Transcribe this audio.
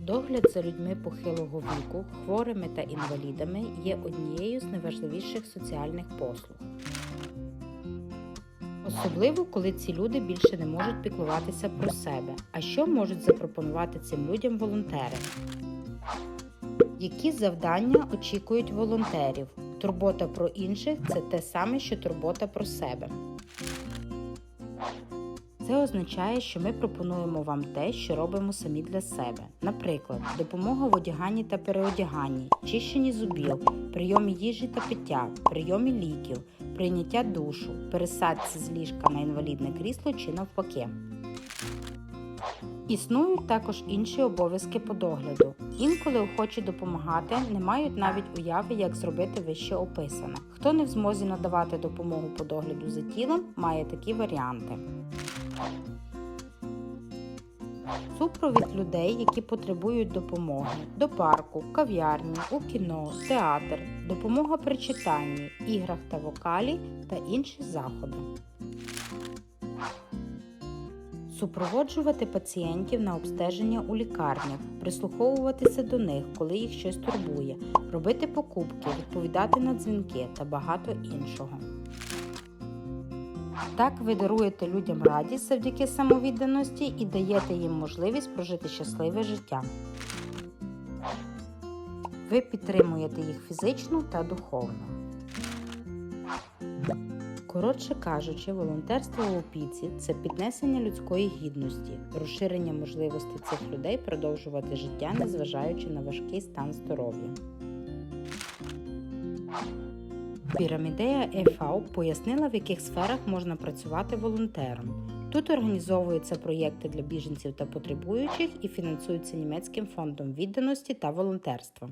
Догляд за людьми похилого віку, хворими та інвалідами є однією з найважливіших соціальних послуг. Особливо, коли ці люди більше не можуть піклуватися про себе. А що можуть запропонувати цим людям волонтери? Які завдання очікують волонтерів? Турбота про інших це те саме, що турбота про себе. Це означає, що ми пропонуємо вам те, що робимо самі для себе. Наприклад, допомога в одяганні та переодяганні, чищенні зубів, прийомі їжі та пиття, прийомі ліків, прийняття душу, пересадці з ліжка на інвалідне крісло чи навпаки. Існують також інші обов'язки по догляду. Інколи охочі допомагати не мають навіть уяви, як зробити вище описане. Хто не в змозі надавати допомогу по догляду за тілом, має такі варіанти. Супровід людей, які потребують допомоги до парку, кав'ярні, у кіно, театр, допомога при читанні, іграх та вокалі та інші заходи. Супроводжувати пацієнтів на обстеження у лікарнях, прислуховуватися до них, коли їх щось турбує, робити покупки, відповідати на дзвінки та багато іншого. Так ви даруєте людям радість завдяки самовідданості і даєте їм можливість прожити щасливе життя. Ви підтримуєте їх фізично та духовно. Коротше кажучи, волонтерство в опіці це піднесення людської гідності, розширення можливостей цих людей продовжувати життя, незважаючи на важкий стан здоров'я. Пірамідея ЕФАУ пояснила, в яких сферах можна працювати волонтером. Тут організовуються проєкти для біженців та потребуючих і фінансуються німецьким фондом відданості та волонтерства.